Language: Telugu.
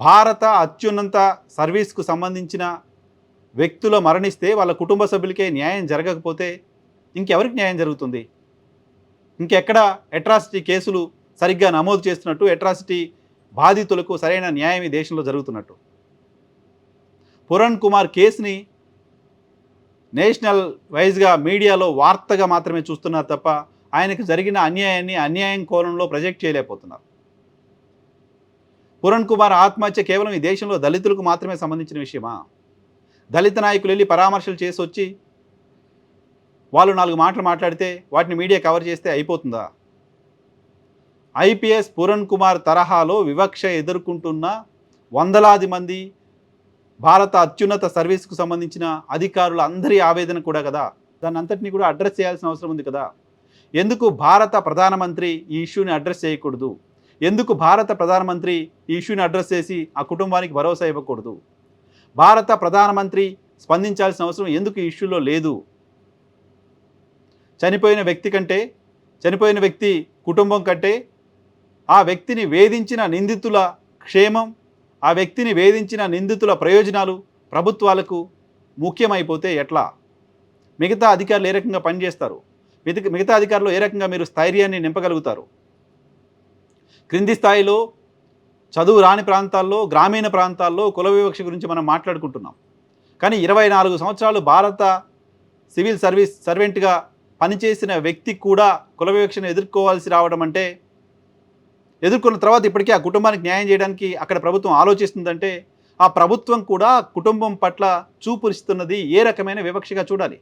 భారత అత్యున్నత సర్వీస్కు సంబంధించిన వ్యక్తులు మరణిస్తే వాళ్ళ కుటుంబ సభ్యులకే న్యాయం జరగకపోతే ఇంకెవరికి న్యాయం జరుగుతుంది? ఇంకెక్కడ అట్రాసిటీ కేసులు సరిగ్గా నమోదు చేస్తున్నట్టు అట్రాసిటీ బాధితులకు సరైన న్యాయం ఈ దేశంలో జరుగుతున్నట్టు? పురణ్ కుమార్ కేసుని నేషనల్ వైజ్గా మీడియాలో వార్తగా మాత్రమే చూస్తున్నారు తప్ప ఆయనకు జరిగిన అన్యాయాన్ని అన్యాయం కోణంలో ప్రొజెక్ట్ చేయలేకపోతున్నారు. పురణ్ కుమార్ ఆత్మహత్య కేవలం ఈ దేశంలో దళితులకు మాత్రమే సంబంధించిన విషయమా? దళిత నాయకులు వెళ్ళి పరామర్శలు చేసి వచ్చి వాళ్ళు నాలుగు మాటలు మాట్లాడితే వాటిని మీడియా కవర్ చేస్తే అయిపోతుందా? ఐపీఎస్ పురణ్ కుమార్ తరహాలో వివక్ష ఎదుర్కొంటున్న వందలాది మంది భారత అత్యున్నత సర్వీస్కు సంబంధించిన అధికారుల అందరి ఆవేదన కూడా కదా? దాన్ని అంతటినీ కూడా అడ్రస్ చేయాల్సిన అవసరం ఉంది కదా? ఎందుకు భారత ప్రధానమంత్రి ఈ ఇష్యూని అడ్రస్ చేయకూడదు? ఎందుకు భారత ప్రధానమంత్రి ఈ ఇష్యూని అడ్రస్ చేసి ఆ కుటుంబానికి భరోసా ఇవ్వకూడదు? భారత ప్రధానమంత్రి స్పందించాల్సిన అవసరం ఎందుకు ఈ ఇష్యూలో లేదు? చనిపోయిన వ్యక్తి కంటే చనిపోయిన వ్యక్తి కుటుంబం కంటే ఆ వ్యక్తిని వేధించిన నిందితుల క్షేమం ఆ వ్యక్తిని వేధించిన నిందితుల ప్రయోజనాలు ప్రభుత్వాలకు ముఖ్యమైపోతే ఎట్లా? మిగతా అధికారులు ఏ రకంగా పనిచేస్తారు? మిగతా మిగతా అధికారులు ఏ రకంగా మీరు స్థైర్యాన్ని నింపగలుగుతారు? క్రింది స్థాయిలో చదువు రాని ప్రాంతాల్లో గ్రామీణ ప్రాంతాల్లో కుల వివక్ష గురించి మనం మాట్లాడుకుంటున్నాం. కానీ ఇరవై నాలుగు సంవత్సరాలు భారత సివిల్ సర్వీస్ సర్వెంట్గా పనిచేసిన వ్యక్తి కూడా కుల వివక్షను ఎదుర్కోవాల్సి రావడం అంటే ఎదుర్కొన్న తర్వాత ఇప్పటికీ ఆ కుటుంబానికి న్యాయం చేయడానికి అక్కడ ప్రభుత్వం ఆలోచిస్తుందంటే ఆ ప్రభుత్వం కూడా కుటుంబం పట్ల చూపురిస్తున్నది ఏ రకమైన వివక్షగా చూడాలి?